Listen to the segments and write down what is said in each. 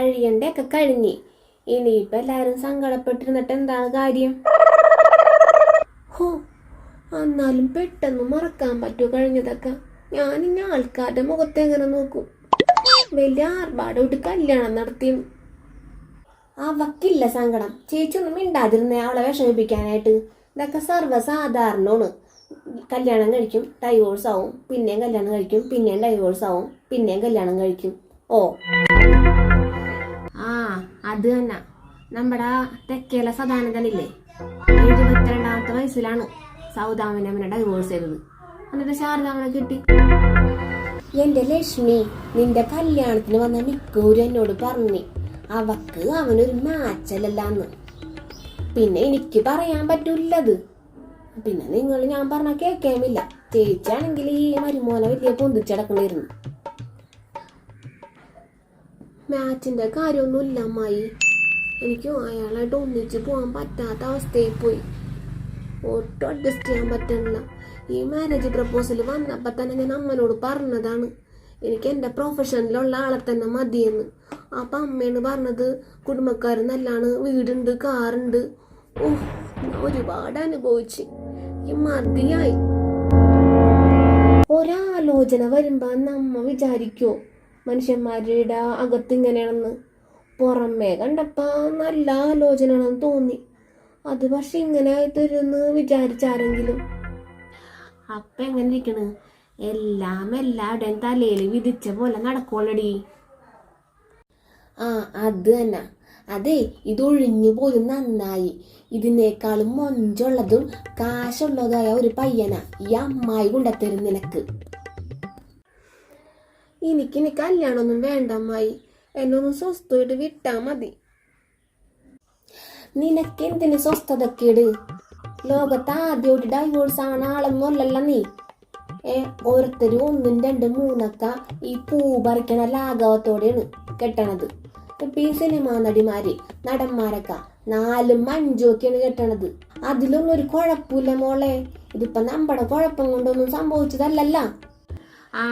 കഴിയണ്ടൊക്കെ കഴിഞ്ഞ്. ഇനിയിപ്പോൾ എല്ലാരും സങ്കടപ്പെട്ടിരുന്നിട്ട് എന്താണ് കാര്യം? ഹോ എന്നാലും പെട്ടെന്ന് മറക്കാൻ പറ്റുമോ കഴിഞ്ഞതൊക്കെ. ഇനി ആൾക്കാരുടെ മുഖത്ത് എങ്ങനെ നോക്കും? വലിയ ആർഭാടോട്ട് കല്യാണം നടത്തി അവക്കില്ല സങ്കടം. ചേച്ചി ഒന്നും മിണ്ടാതിരുന്നേ അവളെ വിഷമിപ്പിക്കാനായിട്ട്. ഇതൊക്കെ സർവസാധാരണമാണ്. കല്യാണം കഴിക്കും ഡൈവോഴ്സ് ആവും പിന്നെയും കല്യാണം കഴിക്കും പിന്നെയും ഡൈവോഴ്സ് ആവും പിന്നെയും കല്യാണം കഴിക്കും. ഓ. ആ അത് തന്നെ. നമ്മുടെ തെക്കേല സദാനന്ദനില്ലേ? എഴുപത്തിരണ്ടാമത്തെ വയസ്സിലാണ് സൗദാമനമ്മനെ ഡൈവോഴ്സ് ചെയ്തത്. എന്നിട്ട് ശാരദാമനെ കിട്ടി. എന്റെ ലക്ഷ്മി നിന്റെ കല്യാണത്തിന് വന്ന മിക്കൂര് എന്നോട് പറഞ്ഞു. അവക്ക് അവനൊരു മാച്ചല്ലല്ലാന്ന് പിന്നെ എനിക്ക് പറയാൻ പറ്റൂലത് പിന്നെ നിങ്ങൾ ഞാൻ പറഞ്ഞ കേൾക്കാമില്ല ചേച്ചിയാണെങ്കിൽ ഈ മരുമോനെ വലിയ പൊന്തിച്ചടക്കണിരുന്നു മാച്ചിന്റെ കാര്യമൊന്നുമില്ല അമ്മായി എനിക്ക് അയാളായിട്ട് ഒന്നിച്ച് പോകാൻ പറ്റാത്ത അവസ്ഥയിൽ പോയി ഒട്ടും അഡ്ജസ്റ്റ് ചെയ്യാൻ പറ്റണില്ല ഈ മാരേജ് പ്രപ്പോസൽ വന്നപ്പോൾ തന്നെ ഞാൻ അമ്മനോട് പറഞ്ഞതാണ് എനിക്ക് എന്റെ പ്രൊഫഷനിലുള്ള ആളെ തന്നെ മതിയെന്ന്. അപ്പം അമ്മയാണ് പറഞ്ഞത് കുടുംബക്കാർ നല്ലാണ് വീടുണ്ട് കാറുണ്ട്. ഓ ഒരുപാട് അനുഭവിച്ച്. ഈ മതിയായി. ഒരാലോചന വരുമ്പോൾ നമ്മ വിചാരിക്കോ മനുഷ്യന്മാരുടെ അകത്ത് ഇങ്ങനെയാണെന്ന് പുറമേ കണ്ടപ്പോ നല്ല ആലോചനയാണെന്ന് തോന്നി. അത് പക്ഷെ ഇങ്ങനെ തരുന്ന് വിചാരിച്ചാരെങ്കിലും. അപ്പൊ എങ്ങനെ ഇരിക്കണ്? എല്ലാം എല്ലാവരുടെയും തലയിൽ വിധിച്ച പോലെ നടക്കോളടി ആ അത് തന്നെ. അതെ ഇതൊഴിഞ്ഞു പോലും നന്നായി. ഇതിനേക്കാളും മൊഞ്ചുള്ളതും കാശുള്ളതായ ഒരു പയ്യന ഈ അമ്മായി കൊണ്ടത്തരും നിനക്ക്. എനിക്കിനി കല്യാണമൊന്നും വേണ്ടമ്മായി എന്നൊന്ന് സ്വസ്ഥമായിട്ട് വിട്ടാ മതി. നിനക്ക് എന്തിന് സ്വസ്ഥതക്കേട്? ലോകത്ത് ആദ്യമായിട്ട് ഡൈവോഴ്സ് ആണ് ആളൊന്നുമല്ലല്ല നീ. ഏ ഓരോരുത്തര് ഒന്നും രണ്ടും മൂന്നൊക്ക ഈ പൂ പറിക്കണ ലാഘവത്തോടെയാണ് കെട്ടണത്. ഇപ്പൊ ഈ സിനിമാ നടിമാര് നടന്മാരൊക്കെ നാലും അഞ്ചും ഒക്കെയാണ് കെട്ടണത്. അതിലൊന്നും ഒരു കുഴപ്പമില്ല മോളെ. ഇതിപ്പോ നമ്മുടെ കുഴപ്പം കൊണ്ടൊന്നും സംഭവിച്ചതല്ലല്ല. ആ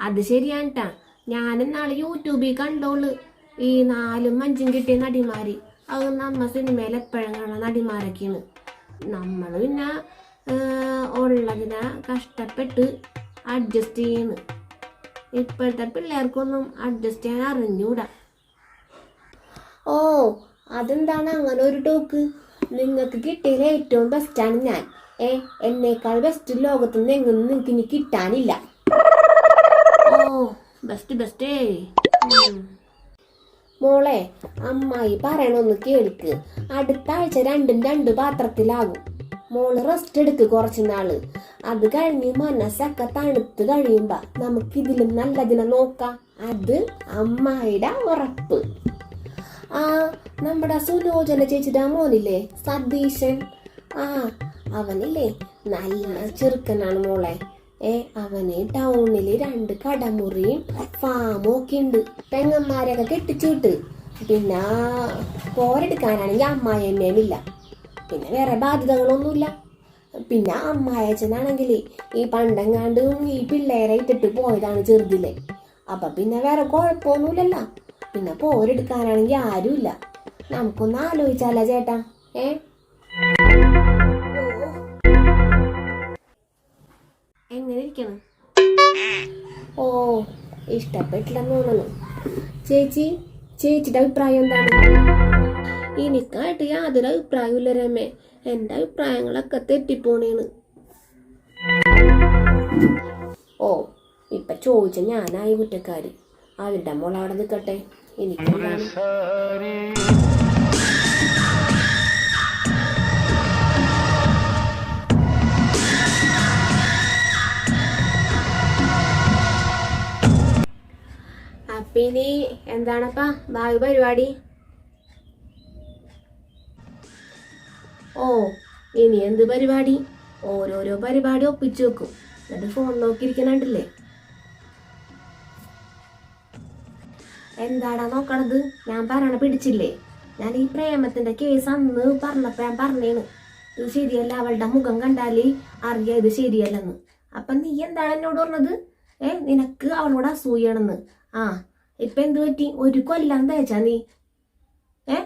അത് ശരിയാണ്ട്ടാ. ഞാനും നാളെ യൂട്യൂബിൽ കണ്ടോൾ. ഈ നാലും അഞ്ചും കിട്ടിയ നടിമാര്. അത് നമ്മ സിനിമയിൽ എപ്പോഴും കാണുന്ന നടിമാരൊക്കെയാണ്. നമ്മൾ പിന്നെ ഉള്ളതിനെ കഷ്ടപ്പെട്ട് അഡ്ജസ്റ്റ് ചെയ്യുന്നു ഇപ്പോഴത്തെ പിള്ളേർക്കൊന്നും അഡ്ജസ്റ്റ് ചെയ്യാൻ അറിഞ്ഞൂടാ. ഓ അതെന്താണ് അങ്ങനെ ഒരു ടോക്ക്? നിങ്ങൾക്ക് കിട്ടിയതിൽ ഏറ്റവും ബെസ്റ്റാണ് ഞാൻ. ഏ എന്നേക്കാൾ ബെസ്റ്റ് ലോകത്തുനിന്ന് എങ്ങനെ എങ്ങും നിങ്ങൾക്ക് ഇനി കിട്ടാനില്ല. ബെസ്റ്റ് മോളെ അമ്മായി പറയണൊന്ന് കേൾക്ക്. അടുത്ത ആഴ്ച രണ്ടും രണ്ട് പാത്രത്തിലാകും. മോൾ റെസ്റ്റ് എടുക്ക് കുറച്ച് നാൾ. അത് കഴിഞ്ഞ് മനസ്സൊക്കെ തണുത്ത് കഴിയുമ്പോ നമുക്ക് ഇതിലും നല്ലതിനെ നോക്കാം. അത് അമ്മായിയുടെ ഉറപ്പ്. ആ നമ്മുടെ സുലോചന ചേച്ചിയുടെ മോനില്ലേ സതീശൻ? ആ അവനില്ലേ. നല്ല ചെറുക്കനാണ് മോളെ. ഏ അവന് ടൗണിൽ രണ്ട് കടമുറിയും ഫാമും ഒക്കെ ഉണ്ട്. പെങ്ങന്മാരെയൊക്കെ കെട്ടിച്ചുവിട്ട് പിന്നെ പോരെടുക്കാനാണെങ്കിൽ അമ്മായിയമ്മയുമില്ല പിന്നെ വേറെ ബാധ്യതകളൊന്നുമില്ല. പിന്നെ അമ്മായച്ചനാണെങ്കിൽ ഈ പണ്ടെങ്ങാണ്ടും ഈ പിള്ളേരെ ഇട്ടിട്ട് പോയതാണ് ചെറുതിലെ. അപ്പൊ പിന്നെ വേറെ കുഴപ്പമൊന്നുമില്ലല്ലോ. പിന്നെ പോരെടുക്കാനാണെങ്കിൽ ആരുമില്ല. നമുക്കൊന്ന് ആലോചിച്ചാലോ ചേട്ടാ? ഏ? ഇരിക്കണം. ഓ ഇഷ്ടപ്പെട്ടില്ലെന്ന് തോന്നുന്നു. ചേച്ചി ചേച്ചിയുടെ അഭിപ്രായം എന്താണ്? എനിക്കായിട്ട് യാതൊരു അഭിപ്രായമില്ല രമേ. എന്റെ അഭിപ്രായങ്ങളൊക്കെ തെറ്റിപ്പോണേണ്. ഓ ഇപ്പൊ ചോദിച്ച ഞാനായി കുറ്റക്കാരി. അവരുടെ മോൾ അവിടെ നിൽക്കട്ടെ എനിക്കെന്താണ് അപ്പൊ ഇനി എന്താണപ്പാ? ഭാവി പരിപാടി? ഓ ഇനി എന്ത് പരിപാടി? ഓരോരോ പരിപാടി ഒപ്പിച്ചു വെക്കും. എന്നിട്ട് ഫോൺ നോക്കിയിരിക്കണുണ്ടല്ലേ? എന്താടാ നോക്കണത്? ഞാൻ പറയണ പിടിച്ചില്ലേ? ഞാൻ ഈ പ്രേമത്തിന്റെ കേസ് അന്ന് പറഞ്ഞപ്പോ ഞാൻ പറഞ്ഞേണ് ഇത് ശരിയല്ല അവളുടെ മുഖം കണ്ടാൽ അറിയാം ഇത് ശരിയല്ലെന്ന്. അപ്പൊ നീ എന്താണ് എന്നോട് പറഞ്ഞത്? ഏ നിനക്ക് അവളോട് അസൂയണെന്ന് ആ ഇപ്പൊ എന്ത് പറ്റി? ഒരു കൊല്ലം തേച്ചാ നീ? ഏ?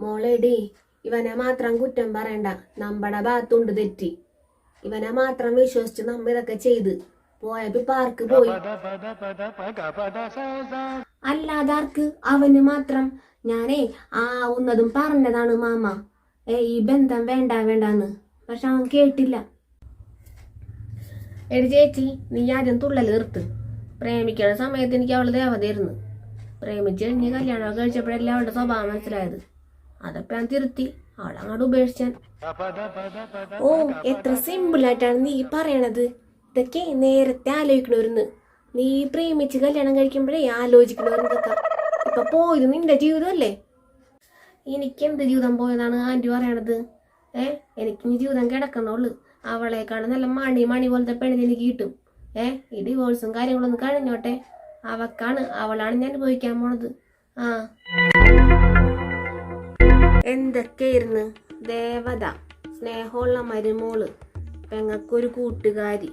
മോളെടി ഇവനെ മാത്രം കുറ്റം പറയണ്ട. നമ്മുടെ ഭാഗത്തുണ്ട് തെറ്റി. ഇവനെ മാത്രം വിശ്വസിച്ച് നമ്മ ഇതൊക്കെ ചെയ്ത് പോയപ്പോ പാർക്ക് പോയി. അല്ലാതെ ആർക്ക്? അവന് മാത്രം. ഞാനേ ആവുന്നതും പറഞ്ഞതാണ് മാമ. ഏ ഈ ബന്ധം വേണ്ട വേണ്ടാന്ന്. പക്ഷെ അവൻ കേട്ടില്ല. എടി ചേച്ചി നീ ആദ്യം തുള്ളൽ നിർത്ത്. പ്രേമിക്കണ സമയത്ത് എനിക്ക് അവൾ ദേവതയായിരുന്നു പ്രേമിച്ച് കഴിഞ്ഞ് കല്യാണം കഴിച്ചപ്പോഴല്ലേ അവളുടെ സ്വഭാവം മനസ്സിലായത്. അതപ്പോ ഞാൻ തിരുത്തി. അവളങ്ങോട്ട് ഉപേക്ഷിച്ചാൻ ഓ എത്ര സിമ്പിൾ ആയിട്ടാണ് നീ പറയണത്. ഇതൊക്കെ നേരത്തെ ആലോചിക്കണവരുന്ന്. നീ പ്രേമിച്ച് കല്യാണം കഴിക്കുമ്പോഴേ ആലോചിക്കണവരുന്നതൊക്കെ ഇപ്പൊ പോയത് നിന്റെ ജീവിതമല്ലേ? എനിക്ക് എന്ത് ജീവിതം പോയതാണ് ആന്റി പറയണത്? ഏ എനിക്ക് ഇനി ജീവിതം കിടക്കണുള്ളു. അവളെക്കാളും നല്ല മണി മണി പോലത്തെ പെണ്ണിന് എനിക്ക് കിട്ടും. ഏ ഈ ഡിവോഴ്സും കാര്യങ്ങളൊന്നും കഴിഞ്ഞോട്ടെ? അവക്കാണ് അവളാണ് ഞാൻ ഉപയോഗിക്കാൻ പോണത്. ആ. എന്തൊക്കെയായിരുന്നു? ദേവത സ്നേഹമുള്ള മരുമോൾ പെങ്ങൾക്കൊരു കൂട്ടുകാരി.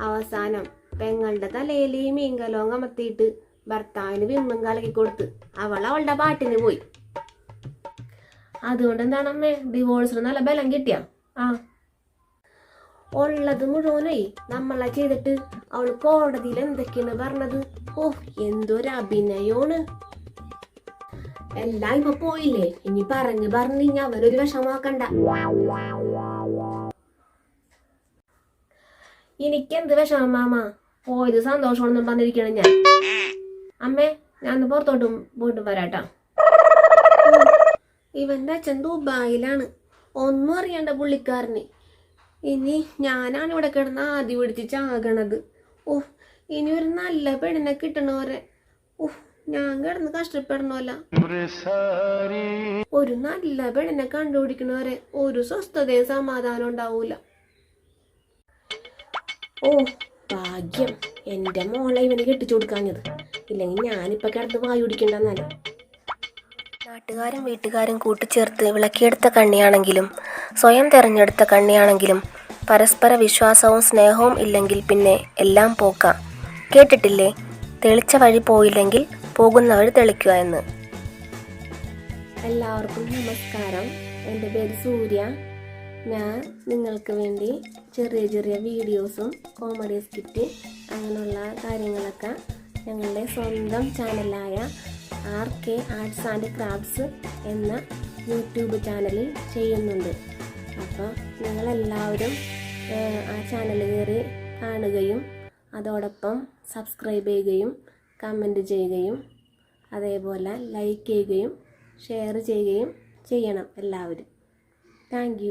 അവസാനം പെങ്ങളുടെ തലയിൽ മീൻകലോം കമത്തിയിട്ട് ഭർത്താവിന് വിമ്മും കലക്കി കൊടുത്ത് അവൾ അവളുടെ പാട്ടിന് പോയി. അതുകൊണ്ട് എന്താണമ്മേ ഡിവോഴ്സിന് നല്ല ബലം കിട്ടിയ? ആ. ഉള്ളത് മുഴുവനായി നമ്മളെ ചെയ്തിട്ട് അവൾ കോടതിയിൽ എന്തൊക്കെയാണ് പറഞ്ഞത്? ഓ എന്തൊരു അഭിനയമാണ് എല്ലാം ഇപ്പൊ പോയില്ലേ? ഇനി പറഞ്ഞു പറഞ്ഞു ഇനി അവരൊരു വിഷമാക്കണ്ട എനിക്കെന്ത് വിഷമം മാമ? പോയത് സന്തോഷമാണെന്നും പറഞ്ഞിരിക്കണം ഞാൻ. അമ്മേ ഞാൻ പുറത്തോട്ടും പോയിട്ട് വരാട്ടാ. ഇവന്റെ അച്ഛൻ ദുബായിലാണ്. ഒന്നും അറിയണ്ട പുള്ളിക്കാരന്. ഇനി ഞാനാണ് ഇവിടെ കിടന്ന് ആദ്യം പിടിച്ച് ചാകണത് ഓ ഇനി ഒരു നല്ല പെണ്ണിനെ കിട്ടണോരെ ഓ ഞാൻ കിടന്ന് കഷ്ടപ്പെടണമല്ല. ഒരു നല്ല പെണ്ണിനെ കണ്ടുപിടിക്കണവരെ ഒരു സ്വസ്ഥതയും സമാധാനം ഉണ്ടാവൂല. ഓ ഭാഗ്യം. എന്റെ മോളെ ഇവന് കെട്ടിച്ചു കൊടുക്കാഞ്ഞത്. ഇല്ലെങ്കിൽ ഞാനിപ്പൊ കിടന്ന് വായു പിടിക്കണ്ടെന്നാൽ നാട്ടുകാരും വീട്ടുകാരും കൂട്ടിച്ചേർത്ത് വിളക്കിയെടുത്ത കണ്ണിയാണെങ്കിലും സ്വയം തെരഞ്ഞെടുത്ത കണ്ണിയാണെങ്കിലും പരസ്പര വിശ്വാസവും സ്നേഹവും ഇല്ലെങ്കിൽ പിന്നെ എല്ലാം പോക്കാം. കേട്ടിട്ടില്ലേ? തെളിച്ച വഴി പോയില്ലെങ്കിൽ പോകുന്ന വഴി തെളിക്കുക എന്ന്. എല്ലാവർക്കും നമസ്കാരം. എന്റെ പേര് സൂര്യ. ഞാൻ നിങ്ങൾക്ക് വേണ്ടി ചെറിയ ചെറിയ വീഡിയോസും കോമഡി സ്കിറ്റ് അങ്ങനെയുള്ള കാര്യങ്ങളൊക്കെ ഞങ്ങളുടെ സ്വന്തം ചാനലായ R K arts and crafts എന്ന യൂട്യൂബ് ചാനലിൽ ചെയ്യുന്നുണ്ട്. അപ്പോൾ നിങ്ങളെല്ലാവരും ആ ചാനൽ കയറി കാണുകയും അതോടൊപ്പം സബ്സ്ക്രൈബ് ചെയ്യുകയും കമന്റ് ചെയ്യുകയും അതേപോലെ ലൈക്ക് ചെയ്യുകയും ഷെയർ ചെയ്യുകയും ചെയ്യണം എല്ലാവരും. താങ്ക്